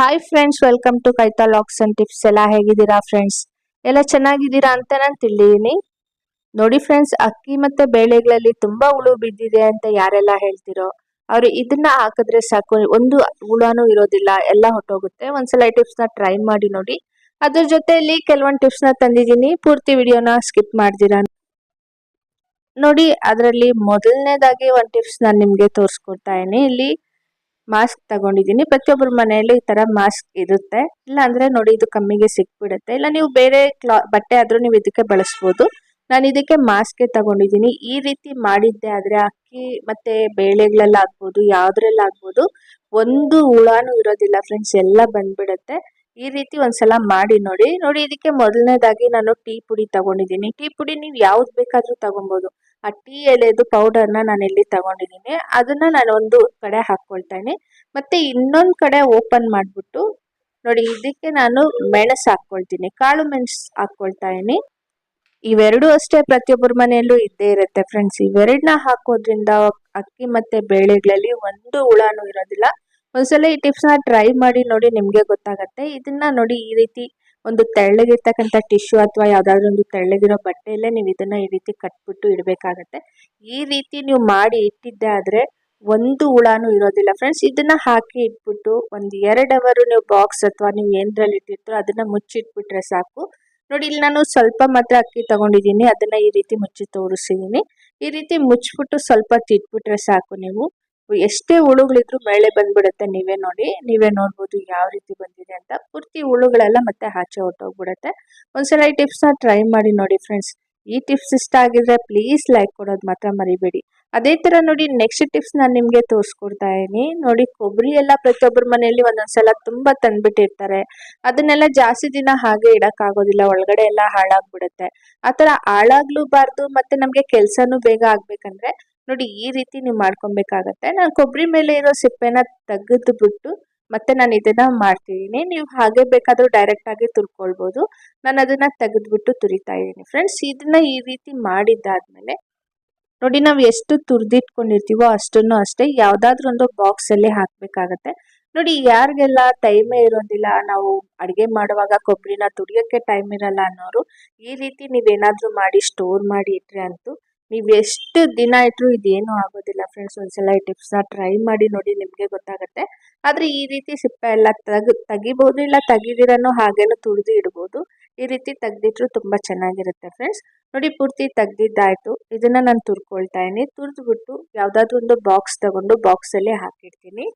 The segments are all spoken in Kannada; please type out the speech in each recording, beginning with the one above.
ಹಾಯ್ ಫ್ರೆಂಡ್ಸ್ ವೆಲ್ಕಮ್ ಟು ಕೈತಾ ಲಾಕ್ಸ್ ಅಂಡ್ ಟಿಪ್ಸ್ ಎಲ್ಲ ಹೇಗಿದ್ದೀರಾ ಫ್ರೆಂಡ್ಸ್ ಎಲ್ಲ ಚೆನ್ನಾಗಿದ್ದೀರಾ ಅಂತ ನಾನು ತಿಳಿದೀನಿ ನೋಡಿ ಫ್ರೆಂಡ್ಸ್ ಅಕ್ಕಿ ಮತ್ತೆ ಬೇಳೆಗಳಲ್ಲಿ ತುಂಬಾ ಹುಳು ಬಿದ್ದಿದೆ ಅಂತ ಯಾರೆಲ್ಲ ಹೇಳ್ತಿರೋ, ಅವ್ರು ಇದನ್ನ ಹಾಕಿದ್ರೆ ಸಾಕು. ಒಂದು ಹುಳನೂ ಇರೋದಿಲ್ಲ, ಎಲ್ಲ ಹೊಟ್ಟೋಗುತ್ತೆ ಒಂದ್ಸಲ ನ ಟ್ರೈ ಮಾಡಿ ನೋಡಿ. ಅದ್ರ ಜೊತೆಯಲ್ಲಿ ಕೆಲವೊಂದು ಟಿಪ್ಸ್ನ ತಂದಿದ್ದೀನಿ. ಪೂರ್ತಿ ವಿಡಿಯೋನ ಸ್ಕಿಪ್ ಮಾಡ್ದಿರಾ? ನೋಡಿ, ಅದರಲ್ಲಿ ಮೊದಲನೇದಾಗಿ ಒಂದು ಟಿಪ್ಸ್ ನಾನು ನಿಮಗೆ ತೋರಿಸ್ಕೊಡ್ತಾ ಇದ್ದೀನಿ. ಇಲ್ಲಿ ಮಾಸ್ಕ್ ತಗೊಂಡಿದ್ದೀನಿ. ಪ್ರತಿಯೊಬ್ಬರ ಮನೆಯಲ್ಲಿ ಈ ತರ ಮಾಸ್ಕ್ ಇರುತ್ತೆ. ಇಲ್ಲ ಅಂದ್ರೆ ನೋಡಿ ಇದು ಕಮ್ಮಿಗೆ ಸಿಕ್ಬಿಡುತ್ತೆ. ಇಲ್ಲ ನೀವು ಬೇರೆ ಕ್ಲಾ, ಬಟ್ಟೆ ಆದ್ರೂ ನೀವು ಇದಕ್ಕೆ ಬಳಸ್ಬೋದು. ನಾನು ಇದಕ್ಕೆ ಮಾಸ್ಕ್ ತಗೊಂಡಿದ್ದೀನಿ. ಈ ರೀತಿ ಮಾಡಿದ್ದೆ ಆದರೆ ಅಕ್ಕಿ ಮತ್ತೆ ಬೇಳೆಗಳಲ್ಲಾಗ್ಬೋದು, ಯಾವ್ದ್ರಲ್ಲಾಗ್ಬೋದು, ಒಂದು ಹುಳಾನು ಇರೋದಿಲ್ಲ ಫ್ರೆಂಡ್ಸ್. ಎಲ್ಲ ಬಂದ್ಬಿಡುತ್ತೆ. ಈ ರೀತಿ ಒಂದ್ಸಲ ಮಾಡಿ ನೋಡಿ. ನೋಡಿ, ಇದಕ್ಕೆ ಮೊದಲನೇದಾಗಿ ನಾನು ಟೀ ಪುಡಿ ತಗೊಂಡಿದ್ದೀನಿ. ಟೀ ಪುಡಿ ನೀವು ಯಾವ್ದು ಬೇಕಾದ್ರೂ ತಗೊಬೋದು. ಆ ಟೀ ಎಲೆದು ಪೌಡರ್ನ ನಾನು ಇಲ್ಲಿ ತಗೊಂಡಿದ್ದೀನಿ. ಅದನ್ನ ನಾನು ಒಂದು ಕಡೆ ಹಾಕೊಳ್ತೇನೆ. ಮತ್ತೆ ಇನ್ನೊಂದು ಕಡೆ ಓಪನ್ ಮಾಡಿಬಿಟ್ಟು ನೋಡಿ, ಇದಕ್ಕೆ ನಾನು ಮೆಣಸು ಹಾಕೊಳ್ತೀನಿ. ಕಾಳು ಮೆಣಸು ಹಾಕೊಳ್ತಾ ಇನಿ ಇವೆರಡು ಅಷ್ಟೇ ಪ್ರತಿಯೊಬ್ಬರ ಮನೆಯಲ್ಲೂ ಇದ್ದೇ ಇರುತ್ತೆ ಫ್ರೆಂಡ್ಸ್ ಇವೆರಡನ್ನ ಹಾಕೋದ್ರಿಂದ ಅಕ್ಕಿ ಮತ್ತೆ ಬೇಳೆಗಳಲ್ಲಿ ಒಂದು ಹುಳಾನು ಇರೋದಿಲ್ಲ. ಒಂದ್ಸಲ ಈ ಟಿಪ್ಸ್ನ ಟ್ರೈ ಮಾಡಿ ನೋಡಿ ನಿಮಗೆ ಗೊತ್ತಾಗತ್ತೆ. ಇದನ್ನ ನೋಡಿ ಈ ರೀತಿ ಒಂದು ತೆಳ್ಳಗಿರ್ತಕ್ಕಂಥ ಟಿಶ್ಯೂ ಅಥವಾ ಯಾವ್ದಾದ್ರು ಒಂದು ತೆಳ್ಳಗಿರೋ ಬಟ್ಟೆಯಲ್ಲೇ ನೀವು ಇದನ್ನ ಈ ರೀತಿ ಕಟ್ಬಿಟ್ಟು ಇಡಬೇಕಾಗತ್ತೆ. ಈ ರೀತಿ ನೀವು ಮಾಡಿ ಇಟ್ಟಿದ್ದೆ ಆದರೆ ಒಂದು ಹುಳಾನು ಇರೋದಿಲ್ಲ ಫ್ರೆಂಡ್ಸ್ ಇದನ್ನ ಹಾಕಿ ಇಟ್ಬಿಟ್ಟು ಒಂದು ಎರಡು ಅವರು ನೀವು ಬಾಕ್ಸ್ ಅಥವಾ ನೀವು ಏನರಲ್ಲಿ ಇಟ್ಟಿರ್ತೀರೋ ಅದನ್ನ ಮುಚ್ಚಿಟ್ಬಿಟ್ರೆ ಸಾಕು. ನೋಡಿ ಇಲ್ಲಿ ನಾನು ಸ್ವಲ್ಪ ಮಾತ್ರ ಅಕ್ಕಿ ತಗೊಂಡಿದ್ದೀನಿ, ಅದನ್ನ ಈ ರೀತಿ ಮುಚ್ಚಿ ತೋರಿಸಿದ್ದೀನಿ ಈ ರೀತಿ ಮುಚ್ಚಿಬಿಟ್ಟು ಸ್ವಲ್ಪ ತಿಟ್ಬಿಟ್ರೆ ಸಾಕು ನೀವು. ಎಷ್ಟೇ ಹುಳುಗಳಿದ್ರು ಮೇಲೆ ಬಂದ್ಬಿಡುತ್ತೆ. ನೀವೇ ನೋಡಿ, ನೀವೇ ನೋಡ್ಬೋದು ಯಾವ ರೀತಿ ಬಂದಿದೆ ಅಂತ. ಪೂರ್ತಿ ಹುಳುಗಳೆಲ್ಲ ಮತ್ತೆ ಆಚೆ ಹೊಟ್ಟೋಗ್ಬಿಡುತ್ತೆ ಒಂದ್ಸಲ ಈ ಟಿಪ್ಸ್ನ ಟ್ರೈ ಮಾಡಿ ನೋಡಿ ಫ್ರೆಂಡ್ಸ್ ಈ ಟಿಪ್ಸ್ ಇಷ್ಟ ಆಗಿದ್ರೆ ಪ್ಲೀಸ್ ಲೈಕ್ ಕೊಡೋದು ಮಾತ್ರ ಮರಿಬೇಡಿ. ಅದೇ ತರ ನೋಡಿ ನೆಕ್ಸ್ಟ್ ಟಿಪ್ಸ್ ನಾನು ನಿಮಗೆ ತೋರಿಸ್ಕೊಡ್ತಾ ಇದೀನಿ ನೋಡಿ, ಕೊಬ್ಬರಿ ಎಲ್ಲ ಪ್ರತಿಯೊಬ್ಬರ ಮನೆಯಲ್ಲಿ ಒಂದೊಂದ್ಸಲ ತುಂಬಾ ತಂದ್ಬಿಟ್ಟಿರ್ತಾರೆ. ಅದನ್ನೆಲ್ಲ ಜಾಸ್ತಿ ದಿನ ಹಾಗೆ ಇಡೋಕ್ಕಾಗೋದಿಲ್ಲ. ಒಳಗಡೆ ಎಲ್ಲ ಹಾಳಾಗ್ಬಿಡುತ್ತೆ. ಆತರ ಹಾಳಾಗ್ಲೂಬಾರ್ದು, ಮತ್ತೆ ನಮಗೆ ಕೆಲಸನೂ ಬೇಗ ಆಗ್ಬೇಕಂದ್ರೆ ನೋಡಿ ಈ ರೀತಿ ನೀವು ಮಾಡ್ಕೊಬೇಕಾಗತ್ತೆ. ನಾನು ಕೊಬ್ಬರಿ ಮೇಲೆ ಇರೋ ಸಿಪ್ಪೆನ ತೆಗೆದು ಬಿಟ್ಟು ಮತ್ತೆ ನಾನು ಇದನ್ನ ಮಾಡ್ತಿದ್ದೀನಿ ನೀವು ಹಾಗೆ ಬೇಕಾದ್ರೂ ಡೈರೆಕ್ಟ್ ಆಗಿ ತುರ್ಕೊಳ್ಬೋದು. ನಾನು ಅದನ್ನ ತೆಗೆದ್ಬಿಟ್ಟು ತುರಿತಾ ಇದ್ದೀನಿ ಫ್ರೆಂಡ್ಸ್ ಇದನ್ನ ಈ ರೀತಿ ಮಾಡಿದ್ದಾದ್ಮೇಲೆ ನೋಡಿ ನಾವು ಎಷ್ಟು ತುರಿದಿಟ್ಕೊಂಡಿರ್ತೀವೋ ಅಷ್ಟನ್ನು ಅಷ್ಟೇ ಯಾವ್ದಾದ್ರು ಒಂದು ಬಾಕ್ಸ್ ಅಲ್ಲಿ ಹಾಕ್ಬೇಕಾಗತ್ತೆ. ನೋಡಿ ಯಾರಿಗೆಲ್ಲ ಟೈಮೇ ಇರೋದಿಲ್ಲ, ನಾವು ಅಡುಗೆ ಮಾಡುವಾಗ ಕೊಬ್ಬರಿನ ತುರಿಯೋಕ್ಕೆ ಟೈಮ್ ಇರಲ್ಲ ಅನ್ನೋರು ಈ ರೀತಿ ನೀವೇನಾದ್ರೂ ಮಾಡಿ ಸ್ಟೋರ್ ಮಾಡಿ ಇಟ್ರೆ ಅಂತೂ ನೀವು ಎಷ್ಟು ದಿನ ಇಟ್ಟರು ಇದೇನು ಆಗೋದಿಲ್ಲ ಫ್ರೆಂಡ್ಸ್ ಒಂದ್ಸಲ ಈ ಟಿಪ್ಸ್ನ ಟ್ರೈ ಮಾಡಿ ನೋಡಿ ನಿಮಗೆ ಗೊತ್ತಾಗುತ್ತೆ. ಆದರೆ ಈ ರೀತಿ ಸಿಪ್ಪೆ ಎಲ್ಲ ತೆಗ್, ತೆಗಿಬೋದು ಇಲ್ಲ ತೆಗಿದಿರನು ಹಾಗೇನು ತುಳಿದು ಇಡ್ಬೋದು. ಈ ರೀತಿ ತೆಗ್ದಿಟ್ರು ತುಂಬ ಚೆನ್ನಾಗಿರುತ್ತೆ ಫ್ರೆಂಡ್ಸ್ ನೋಡಿ ಪೂರ್ತಿ ತೆಗ್ದಿದ್ದಾಯ್ತು. ಇದನ್ನ ನಾನು ತುರ್ಕೊಳ್ತಾ ಇದ್ದೀನಿ. ತುರಿದ್ಬಿಟ್ಟು ಯಾವುದಾದ್ರೂ ಒಂದು ಬಾಕ್ಸ್ ತಗೊಂಡು ಬಾಕ್ಸಲ್ಲಿ ಹಾಕಿಡ್ತೀನಿ.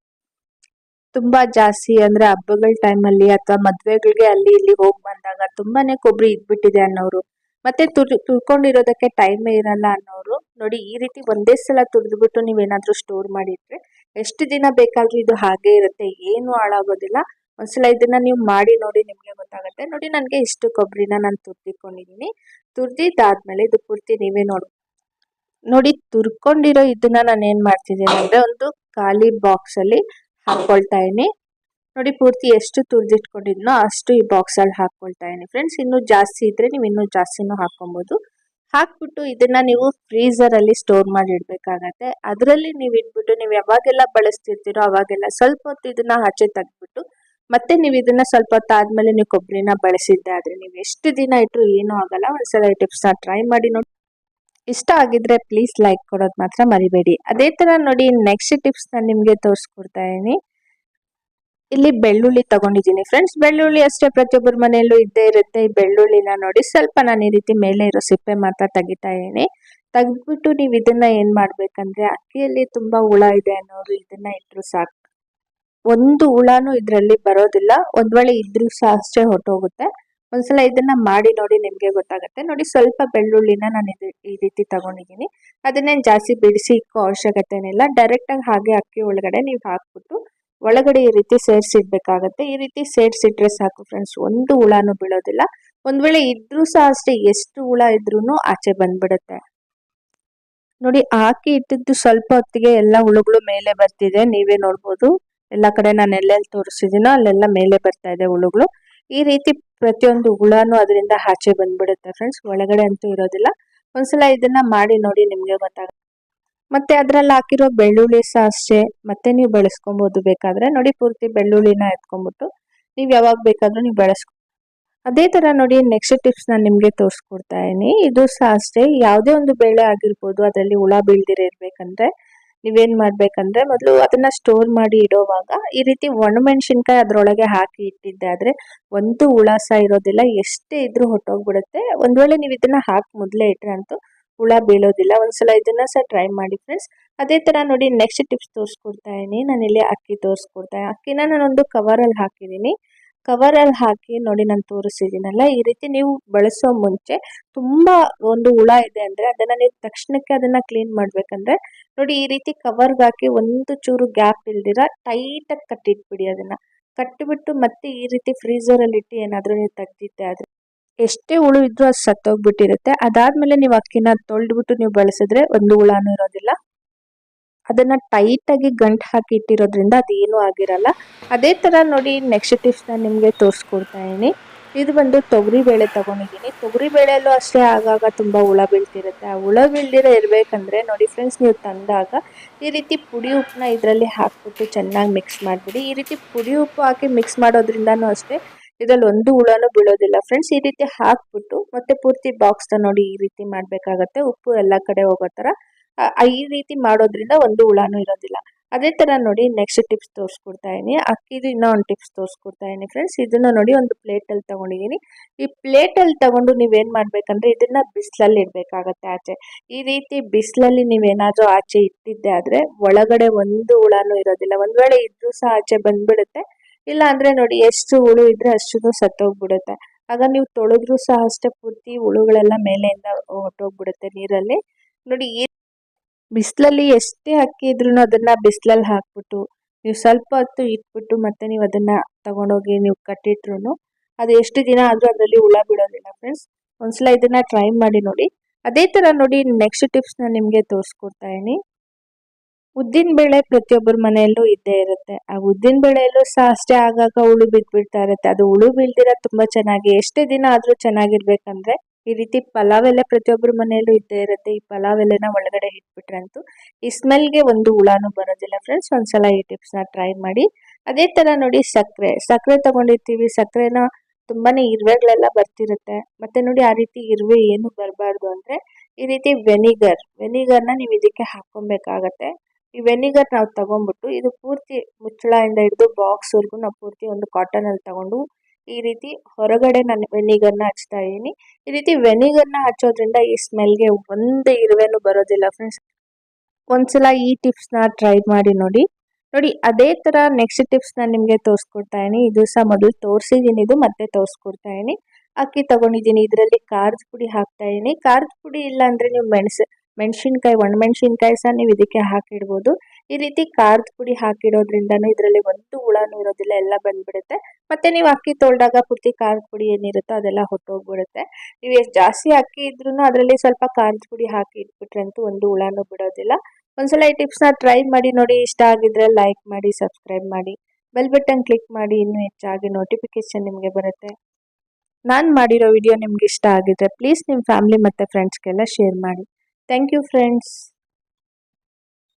ತುಂಬಾ ಜಾಸ್ತಿ ಅಂದ್ರೆ ಹಬ್ಬಗಳ ಟೈಮಲ್ಲಿ ಅಥವಾ ಮದುವೆಗಳಿಗೆ ಅಲ್ಲಿ ಇಲ್ಲಿ ಹೋಗಿ ಬಂದಾಗ ತುಂಬಾನೇ ಕೊಬ್ಬರಿ ಇದ್ಬಿಟ್ಟಿದೆ ಅನ್ನೋರು. ಮತ್ತೆ ತುರ್ ತುರ್ಕೊಂಡಿರೋದಕ್ಕೆ ಟೈಮೇ ಇರಲ್ಲ ಅನ್ನೋರು ನೋಡಿ ಈ ರೀತಿ ಒಂದೇ ಸಲ ತುರಿದ್ಬಿಟ್ಟು ನೀವೇನಾದರೂ ಸ್ಟೋರ್ ಮಾಡಿದ್ರೆ ಎಷ್ಟು ದಿನ ಬೇಕಾದ್ರೂ ಇದು ಹಾಗೆ ಇರುತ್ತೆ, ಏನು ಹಾಳಾಗೋದಿಲ್ಲ. ಒಂದ್ಸಲ ಇದನ್ನ ನೀವು ಮಾಡಿ ನೋಡಿ ನಿಮ್ಗೆ ಗೊತ್ತಾಗುತ್ತೆ. ನೋಡಿ ನನಗೆ ಇಷ್ಟು ಕೊಬ್ಬರಿನ ನಾನು ತುರ್ದಿಕೊಂಡಿದ್ದೀನಿ ತುರ್ದಿದ್ದಾದ್ಮೇಲೆ ಇದು ಪೂರ್ತಿ ನೀವೇ ನೋಡಿ. ನೋಡಿ ತುರ್ಕೊಂಡಿರೋ ಇದನ್ನ ನಾನು ಏನ್ ಮಾಡ್ತಿದ್ದೀನಿ ಅಂದ್ರೆ ಒಂದು ಖಾಲಿ ಬಾಕ್ಸ್ ಅಲ್ಲಿ ಹಾಕೊಳ್ತಾ ಇದೀನಿ ನೋಡಿ, ಪೂರ್ತಿ ಎಷ್ಟು ತುರಿದಿಟ್ಕೊಂಡಿದ್ನೋ ಅಷ್ಟು ಈ ಬಾಕ್ಸ್ ಅಲ್ಲಿ ಹಾಕೊಳ್ತಾ ಇದೀನಿ ಫ್ರೆಂಡ್ಸ್ ಇನ್ನೂ ಜಾಸ್ತಿ ಇದ್ರೆ ನೀವು ಇನ್ನೂ ಜಾಸ್ತಿನೂ ಹಾಕೊಬಹುದು ಹಾಕ್ಬಿಟ್ಟು ಇದನ್ನ ನೀವು ಫ್ರೀಸರ್ ಅಲ್ಲಿ ಸ್ಟೋರ್ ಮಾಡಿ ಇಡ್ಬೇಕಾಗತ್ತೆ ಅದರಲ್ಲಿ ನೀವು ಇಟ್ಬಿಟ್ಟು ನೀವು ಯಾವಾಗೆಲ್ಲ ಬಳಸ್ತಿರ್ತೀರೋ ಅವಾಗೆಲ್ಲ ಸ್ವಲ್ಪ ಹೊತ್ತು ಇದನ್ನ ಆಚೆ ತೆಗ್ದ್ಬಿಟ್ಟು ಮತ್ತೆ ನೀವು ಇದನ್ನ ಸ್ವಲ್ಪ ಹೊತ್ತು ಆದಮೇಲೆ ನೀವು ಕೊಬ್ಬರಿನ ಬಳಸಿದ್ದೆ ಆದರೆ ನೀವು ಎಷ್ಟು ದಿನ ಇಟ್ಟರು ಏನೂ ಆಗಲ್ಲ. ಒಂದ್ಸಲ ಈ ಟಿಪ್ಸ್ನ ಟ್ರೈ ಮಾಡಿ ನೋಡಿ. ಇಷ್ಟ ಆಗಿದ್ರೆ ಪ್ಲೀಸ್ ಲೈಕ್ ಕೊಡೋದು ಮಾತ್ರ ಮರಿಬೇಡಿ. ಅದೇ ತರ ನೋಡಿ ನೆಕ್ಸ್ಟ್ ಟಿಪ್ಸ್ ನಿಮಗೆ ತೋರಿಸ್ಕೊಡ್ತಾ ಇದೀನಿ ಇಲ್ಲಿ ಬೆಳ್ಳುಳ್ಳಿ ತಗೊಂಡಿದ್ದೀನಿ. ಫ್ರೆಂಡ್ಸ್ ಬೆಳ್ಳುಳ್ಳಿ ಅಷ್ಟೇ ಪ್ರತಿಯೊಬ್ಬರ ಮನೆಯಲ್ಲೂ ಇದ್ದೇ ಇರುತ್ತೆ. ಈ ಬೆಳ್ಳುಳ್ಳಿನ ನೋಡಿ ಸ್ವಲ್ಪ ನಾನು ಈ ರೀತಿ ಮೇಲೆ ಇರೋ ಸಿಪ್ಪೆ ಮಾತ್ರ ತೆಗಿತಾ ಇದ್ದೀನಿ. ತೆಗೆದ್ಬಿಟ್ಟು ನೀವು ಇದನ್ನ ಏನ್ ಮಾಡ್ಬೇಕಂದ್ರೆ, ಅಕ್ಕಿಯಲ್ಲಿ ತುಂಬಾ ಹುಳ ಇದೆ ಅನ್ನೋರು ಇದನ್ನ ಇಟ್ಟರು ಸಾಕು. ಒಂದು ಹುಳಾನು ಇದರಲ್ಲಿ ಬರೋದಿಲ್ಲ. ಒಂದ್ ವೇಳೆ ಇದ್ರೂ ಸಹ ಅಷ್ಟೇ ಹೊಟ್ಟೋಗುತ್ತೆ ಒಂದ್ಸಲ ಇದನ್ನ ಮಾಡಿ ನೋಡಿ ನಿಮ್ಗೆ ಗೊತ್ತಾಗುತ್ತೆ. ನೋಡಿ ಸ್ವಲ್ಪ ಬೆಳ್ಳುಳ್ಳಿನ ನಾನು ಇದು, ಈ ರೀತಿ ತಗೊಂಡಿದ್ದೀನಿ. ಅದನ್ನೇನು ಜಾಸ್ತಿ ಬಿಡಿಸಿ ಇಕ್ಕೋ ಅವಶ್ಯಕತೆ ಏನಿಲ್ಲ ಡೈರೆಕ್ಟ್ ಆಗಿ ಹಾಗೆ ಅಕ್ಕಿ ಒಳಗಡೆ ನೀವು ಹಾಕ್ಬಿಟ್ಟು ಒಳಗಡೆ ಈ ರೀತಿ ಸೇರಿಸಿಡ್ಬೇಕಾಗತ್ತೆ. ಈ ರೀತಿ ಸೇರಿಸಿಟ್ರೆ ಸಾಕು ಫ್ರೆಂಡ್ಸ್ ಒಂದು ಹುಳಾನು ಬೀಳೋದಿಲ್ಲ. ಒಂದ್ ವೇಳೆ ಇದ್ರೂ ಸಹ ಅಷ್ಟೇ, ಎಷ್ಟು ಹುಳ ಇದ್ರೂ ಆಚೆ ಬಂದ್ಬಿಡುತ್ತೆ. ನೋಡಿ, ಹಾಕಿ ಇಟ್ಟಿದ್ದು ಸ್ವಲ್ಪ ಹೊತ್ತಿಗೆ ಎಲ್ಲ ಹುಳುಗಳು ಮೇಲೆ ಬರ್ತಿದೆ. ನೀವೇ ನೋಡ್ಬೋದು. ಎಲ್ಲ ಕಡೆ ನಾನು ಎಲ್ಲೆಲ್ಲಿ ತೋರಿಸಿದೀನೋ ಅಲ್ಲೆಲ್ಲ ಮೇಲೆ ಬರ್ತಾ ಇದೆ ಹುಳುಗಳು. ಈ ರೀತಿ ಪ್ರತಿಯೊಂದು ಹುಳಾನು ಅದರಿಂದ ಆಚೆ ಬಂದ್ಬಿಡುತ್ತೆ ಫ್ರೆಂಡ್ಸ್ ಒಳಗಡೆ ಅಂತೂ ಇರೋದಿಲ್ಲ. ಒಂದ್ಸಲ ಇದನ್ನ ಮಾಡಿ ನೋಡಿ ನಿಮ್ಗೆ ಗೊತ್ತಾಗುತ್ತೆ. ಮತ್ತೆ ಅದ್ರಲ್ಲಿ ಹಾಕಿರೋ ಬೆಳ್ಳುಳ್ಳಿ ಸಹ ಅಷ್ಟೇ, ಮತ್ತೆ ನೀವು ಬೆಳೆಸ್ಕೊಬೋದು. ಬೇಕಾದ್ರೆ ನೋಡಿ ಪೂರ್ತಿ ಬೆಳ್ಳುಳ್ಳಿನ ಎತ್ಕೊಂಡ್ಬಿಟ್ಟು ನೀವು ಯಾವಾಗ ಬೇಕಾದ್ರೂ ನೀವು ಬೆಳೆಸ್ಕೊ, ಅದೇ ತರ ನೋಡಿ ನೆಕ್ಸ್ಟ್ ಟಿಪ್ಸ್ ನಾನು ನಿಮಗೆ ತೋರಿಸ್ಕೊಡ್ತಾ ಇದೀನಿ ಇದು ಸಹ ಅಷ್ಟೇ, ಯಾವುದೇ ಒಂದು ಬೆಳೆ ಆಗಿರ್ಬೋದು, ಅದರಲ್ಲಿ ಹುಳ ಬೀಳ್ದಿರ, ಇರ್ಬೇಕಂದ್ರೆ ನೀವೇನ್ ಮಾಡ್ಬೇಕಂದ್ರೆ ಮೊದಲು ಅದನ್ನ ಸ್ಟೋರ್ ಮಾಡಿ ಇಡೋವಾಗ ಈ ರೀತಿ ಒಣಮೆಣಸಿನ್ಕಾಯಿ ಅದ್ರೊಳಗೆ ಹಾಕಿ ಇಟ್ಟಿದ್ದೆ. ಆದ್ರೆ ಒಂದು ಹುಳ ಸಹ ಇರೋದಿಲ್ಲ, ಎಷ್ಟೇ ಇದ್ರೂ ಹೊಟ್ಟೋಗ್ಬಿಡುತ್ತೆ ಒಂದ್ ವೇಳೆ ನೀವು ಇದನ್ನ ಹಾಕಿ ಮೊದಲೇ ಇಟ್ರೆ ಅಂತೂ ಹುಳ ಬೀಳೋದಿಲ್ಲ. ಒಂದ್ಸಲ ಇದನ್ನ ಸಹ ಟ್ರೈ ಮಾಡಿ ಫ್ರೆಂಡ್ಸ್ ಅದೇ ತರ ನೋಡಿ ನೆಕ್ಸ್ಟ್ ಟಿಪ್ಸ್ ತೋರಿಸ್ಕೊಡ್ತಾ ಇದೀನಿ ನಾನು ಇಲ್ಲಿ ಅಕ್ಕಿ ತೋರಿಸ್ಕೊಡ್ತಾ, ಅಕ್ಕಿನ ನಾನೊಂದು ಕವರಲ್ಲಿ ಹಾಕಿದ್ದೀನಿ. ಕವರಲ್ಲಿ ಹಾಕಿ ನೋಡಿ ನಾನು ತೋರಿಸಿದ್ದೀನಲ್ಲ, ಈ ರೀತಿ ನೀವು ಬಳಸೋ ಮುಂಚೆ ತುಂಬಾ ಒಂದು ಹುಳ ಇದೆ ಅಂದ್ರೆ ಅದನ್ನ ನೀವು ತಕ್ಷಣಕ್ಕೆ ಅದನ್ನ ಕ್ಲೀನ್ ಮಾಡ್ಬೇಕಂದ್ರೆ ನೋಡಿ ಈ ರೀತಿ ಕವರ್ಗೆ ಹಾಕಿ ಒಂದು ಚೂರು ಗ್ಯಾಪ್ ಇಲ್ದಿರ ಟೈಟಾಗಿ ಕಟ್ಟಿಟ್ಬಿಡಿ ಅದನ್ನ. ಕಟ್ಟಿಬಿಟ್ಟು ಮತ್ತೆ ಈ ರೀತಿ ಫ್ರೀಸರಲ್ಲಿ ಇಟ್ಟು ಏನಾದರೂ ನೀವು ತೆಗ್ದಿದ್ದೆ ಆದರೆ ಎಷ್ಟೇ ಹುಳು ಇದ್ರೂ ಅದು ಸತ್ತೋಗ್ಬಿಟ್ಟಿರುತ್ತೆ. ಅದಾದ್ಮೇಲೆ ನೀವು ಅಕ್ಕಿನ ತೊಳೆದ್ಬಿಟ್ಟು ನೀವು ಬಳಸಿದ್ರೆ ಒಂದು ಹುಳಾನು ಇರೋದಿಲ್ಲ. ಅದನ್ನ ಟೈಟ್ ಆಗಿ ಗಂಟು ಹಾಕಿ ಇಟ್ಟಿರೋದ್ರಿಂದ ಅದೇನು ಆಗಿರಲ್ಲ. ಅದೇ ಥರ ನೋಡಿ ನೆಕ್ಸ್ಟ್ ಟಿಪ್ಸ್ ನಾನು ನಿಮಗೆ ತೋರಿಸ್ಕೊಡ್ತಾ ಇದ್ದೀನಿ. ಇದು ಬಂದು ತೊಗರಿ ಬೇಳೆ ತೊಗೊಂಡಿದ್ದೀನಿ. ತೊಗರಿ ಬೇಳೆಯಲ್ಲೂ ಅಷ್ಟೇ ಆಗಾಗ ತುಂಬ ಹುಳ ಬೀಳ್ತಿರುತ್ತೆ. ಆ ಹುಳ ಬೀಳ್ದಿರೋ ಇರಬೇಕಂದ್ರೆ ನೋಡಿ ಫ್ರೆಂಡ್ಸ್ ನೀವು ತಂದಾಗ ಈ ರೀತಿ ಪುಡಿ ಉಪ್ಪನ್ನ ಇದರಲ್ಲಿ ಹಾಕ್ಬಿಟ್ಟು ಚೆನ್ನಾಗಿ ಮಿಕ್ಸ್ ಮಾಡಿಬಿಡಿ. ಈ ರೀತಿ ಪುಡಿ ಉಪ್ಪು ಹಾಕಿ ಮಿಕ್ಸ್ ಮಾಡೋದ್ರಿಂದನೂ ಅಷ್ಟೇ ಇದರಲ್ಲಿ ಒಂದು ಹುಳನೂ ಬೀಳೋದಿಲ್ಲ. ಫ್ರೆಂಡ್ಸ್ ಈ ರೀತಿ ಹಾಕ್ಬಿಟ್ಟು ಮತ್ತೆ ಪೂರ್ತಿ ಬಾಕ್ಸ್ನ ನೋಡಿ ಈ ರೀತಿ ಮಾಡಬೇಕಾಗತ್ತೆ. ಉಪ್ಪು ಎಲ್ಲ ಕಡೆ ಹೋಗೋ ಥರ. ಈ ರೀತಿ ಮಾಡೋದ್ರಿಂದ ಒಂದು ಹುಳನೂ ಇರೋದಿಲ್ಲ. ಅದೇ ತರ ನೋಡಿ ನೆಕ್ಸ್ಟ್ ಟಿಪ್ಸ್ ತೋರಿಸ್ಕೊಡ್ತಾ ಇದ್ದೀನಿ ಅಕ್ಕಿದು ಇನ್ನೊಂದು ಟಿಪ್ಸ್ ತೋರಿಸ್ಕೊಡ್ತಾ ಇದೀನಿ ಫ್ರೆಂಡ್ಸ್ ಇದನ್ನ ನೋಡಿ ಒಂದು ಪ್ಲೇಟಲ್ಲಿ ತೊಗೊಂಡಿದ್ದೀನಿ ಈ ಪ್ಲೇಟಲ್ಲಿ ತಗೊಂಡು ನೀವೇನು ಮಾಡಬೇಕಂದ್ರೆ ಇದನ್ನ ಬಿಸಿಲಲ್ಲಿ ಇಡಬೇಕಾಗತ್ತೆ ಆಚೆ. ಈ ರೀತಿ ಬಿಸಿಲಲ್ಲಿ ನೀವೇನಾದರೂ ಆಚೆ ಇಟ್ಟಿದ್ದೆ ಆದರೆ ಒಳಗಡೆ ಒಂದು ಹುಳನೂ ಇರೋದಿಲ್ಲ. ಒಂದು ವೇಳೆ ಇದ್ರೂ ಸಹ ಆಚೆ ಬಂದ್ಬಿಡುತ್ತೆ. ಇಲ್ಲ ಅಂದರೆ ನೋಡಿ ಎಷ್ಟು ಹುಳು ಇದ್ರೆ ಅಷ್ಟು ಸತ್ತೋಗ್ಬಿಡುತ್ತೆ. ಆಗ ನೀವು ತೊಳೆದ್ರೂ ಸಹ ಅಷ್ಟೇ ಪೂರ್ತಿ ಹುಳುಗಳೆಲ್ಲ ಮೇಲೆಯಿಂದ ಹೊಟ್ಟೋಗ್ಬಿಡುತ್ತೆ ನೀರಲ್ಲಿ. ನೋಡಿ ಈ ಬಿಸಿಲಲ್ಲಿ ಎಷ್ಟೇ ಅಕ್ಕಿ ಇದ್ರೂ ಅದನ್ನು ಬಿಸಿಲಲ್ಲಿ ಹಾಕ್ಬಿಟ್ಟು, ನೀವು ಸ್ವಲ್ಪ ಹೊತ್ತು ಇಟ್ಬಿಟ್ಟು ಮತ್ತೆ ನೀವು ಅದನ್ನು ತಗೊಂಡೋಗಿ ನೀವು ಕಟ್ಟಿಟ್ರು ಅದು ಎಷ್ಟು ದಿನ ಆದರೂ ಅದರಲ್ಲಿ ಹುಳ ಬಿಡೋದಿಲ್ಲ ಫ್ರೆಂಡ್ಸ್ ಒಂದ್ಸಲ ಇದನ್ನು ಟ್ರೈ ಮಾಡಿ ನೋಡಿ. ಅದೇ ಥರ ನೋಡಿ ನೆಕ್ಸ್ಟ್ ಟಿಪ್ಸ್ನ ನಿಮಗೆ ತೋರಿಸ್ಕೊಡ್ತಾ ಇದೀನಿ ಉದ್ದಿನ ಬೇಳೆ ಪ್ರತಿಯೊಬ್ಬರ ಮನೆಯಲ್ಲೂ ಇದ್ದೇ ಇರುತ್ತೆ. ಆ ಉದ್ದಿನ ಬೇಳೆಯಲ್ಲೂ ಸಹ ಅಷ್ಟೇ ಆಗಾಗ ಹುಳು ಬಿದ್ದುಬಿಡ್ತಾ ಇರುತ್ತೆ. ಅದು ಹುಳು ಬೀಳ್ದಿರ ತುಂಬ ಚೆನ್ನಾಗಿ ಎಷ್ಟೇ ದಿನ ಆದರೂ ಚೆನ್ನಾಗಿರ್ಬೇಕಂದ್ರೆ ಈ ರೀತಿ ಪಲಾವ್ ಎಲ್ಲ ಪ್ರತಿಯೊಬ್ಬರ ಮನೆಯಲ್ಲೂ ಇದ್ದೇ ಇರುತ್ತೆ. ಈ ಪಲಾವ್ ಎಲೆನ ಒಳಗಡೆ ಇಟ್ಬಿಟ್ರೆ ಅಂತೂ ಈ ಸ್ಮೆಲ್ಗೆ ಒಂದು ಹುಳಾನು ಬರೋದಿಲ್ಲ ಫ್ರೆಂಡ್ಸ್ ಒಂದ್ಸಲ ಈ ಟಿಪ್ಸ್ನ ಟ್ರೈ ಮಾಡಿ. ಅದೇ ಥರ ನೋಡಿ ಸಕ್ಕರೆ. ಸಕ್ಕರೆ ತಗೊಂಡಿರ್ತೀವಿ. ಸಕ್ಕರೆನ ತುಂಬಾನೇ ಇರುವೆಗಳೆಲ್ಲ ಬರ್ತಿರುತ್ತೆ. ಮತ್ತೆ ನೋಡಿ ಆ ರೀತಿ ಇರುವೆ ಏನು ಬರಬಾರ್ದು ಅಂದ್ರೆ ಈ ರೀತಿ ವೆನಿಗರ್ ವೆನಿಗರ್ನ ನೀವು ಇದಕ್ಕೆ ಹಾಕೊಬೇಕಾಗತ್ತೆ ಈ ವೆನಿಗರ್ ನಾವು ತಗೊಂಡ್ಬಿಟ್ಟು ಇದು ಪೂರ್ತಿ ಮುಚ್ಚಳದಿಂದ ಹಿಡಿದು ಬಾಕ್ಸ್ವರೆಗೂ ನಾವು ಪೂರ್ತಿ ಒಂದು ಕಾಟನಲ್ಲಿ ತಗೊಂಡು ಈ ರೀತಿ ಹೊರಗಡೆ ನಾನು ವೆನಿಗರ್ನ ಹಚ್ತಾ ಇದ್ದೀನಿ. ಈ ರೀತಿ ವೆನಿಗರ್ನ ಹಚ್ಚೋದ್ರಿಂದ ಈ ಸ್ಮೆಲ್ಗೆ ಒಂದೇ ಇರುವೆನೂ ಬರೋದಿಲ್ಲ ಫ್ರೆಂಡ್ಸ್ ಒಂದ್ಸಲ ಈ ಟಿಪ್ಸ್ನ ಟ್ರೈ ಮಾಡಿ ನೋಡಿ. ನೋಡಿ, ಅದೇ ಥರ ನೆಕ್ಸ್ಟ್ ಟಿಪ್ಸ್ ನಾನು ನಿಮಗೆ ತೋರಿಸ್ಕೊಡ್ತಾ ಇದೀನಿ ಇದು ಸಹ ಮೊದಲು ತೋರಿಸಿದ್ದೀನಿ ಇದು, ಮತ್ತೆ ತೋರಿಸ್ಕೊಡ್ತಾ ಇದೀನಿ ಅಕ್ಕಿ ತಗೊಂಡಿದ್ದೀನಿ, ಇದರಲ್ಲಿ ಖಾರದ ಪುಡಿ ಹಾಕ್ತಾ ಇದ್ದೀನಿ. ಖಾರದ ಪುಡಿ ಇಲ್ಲ ಅಂದರೆ ನೀವು ಮೆಣಸು ಮೆಣಸಿನ್ಕಾಯಿ ಒಣಮೆಣಸಿನ್ಕಾಯಿ ಸಹ ನೀವು ಇದಕ್ಕೆ ಹಾಕಿಡ್ಬೋದು. ಈ ರೀತಿ ಖಾರದ ಪುಡಿ ಹಾಕಿಡೋದ್ರಿಂದನೂ ಇದರಲ್ಲಿ ಒಂದು ಹುಳನೂ ಇರೋದಿಲ್ಲ ಎಲ್ಲ ಬಂದ್ಬಿಡುತ್ತೆ. ಮತ್ತೆ ನೀವು ಅಕ್ಕಿ ತೊಳೆದಾಗ ಪೂರ್ತಿ ಖಾರದ ಪುಡಿ ಏನಿರುತ್ತೋ ಅದೆಲ್ಲ ಹೊಟ್ಟೋಗ್ಬಿಡುತ್ತೆ. ನೀವು ಎಷ್ಟು ಜಾಸ್ತಿ ಅಕ್ಕಿ ಇದ್ರೂ ಅದರಲ್ಲಿ ಸ್ವಲ್ಪ ಖಾರದ ಪುಡಿ ಹಾಕಿ ಇಟ್ಬಿಟ್ರಂತೂ ಒಂದು ಹುಳನೂ ಬಿಡೋದಿಲ್ಲ. ಒಂದ್ಸಲ ಈ ಟಿಪ್ಸ್ನ ಟ್ರೈ ಮಾಡಿ ನೋಡಿ. ಇಷ್ಟ ಆಗಿದ್ರೆ ಲೈಕ್ ಮಾಡಿ, ಸಬ್ಸ್ಕ್ರೈಬ್ ಮಾಡಿ. ಬೆಲ್ ಬಟನ್ ಕ್ಲಿಕ್ ಮಾಡಿ. ಇನ್ನೂ ಹೆಚ್ಚಾಗಿ ನೋಟಿಫಿಕೇಶನ್ ನಿಮಗೆ ಬರುತ್ತೆ. ನಾನು ಮಾಡಿರೋ ವಿಡಿಯೋ ನಿಮ್ಗೆ ಇಷ್ಟ ಆಗಿದ್ರೆ ಪ್ಲೀಸ್ ನಿಮ್ಮ ಫ್ಯಾಮಿಲಿ ಮತ್ತು ಫ್ರೆಂಡ್ಸ್ಗೆಲ್ಲ ಶೇರ್ ಮಾಡಿ. Thank you friends.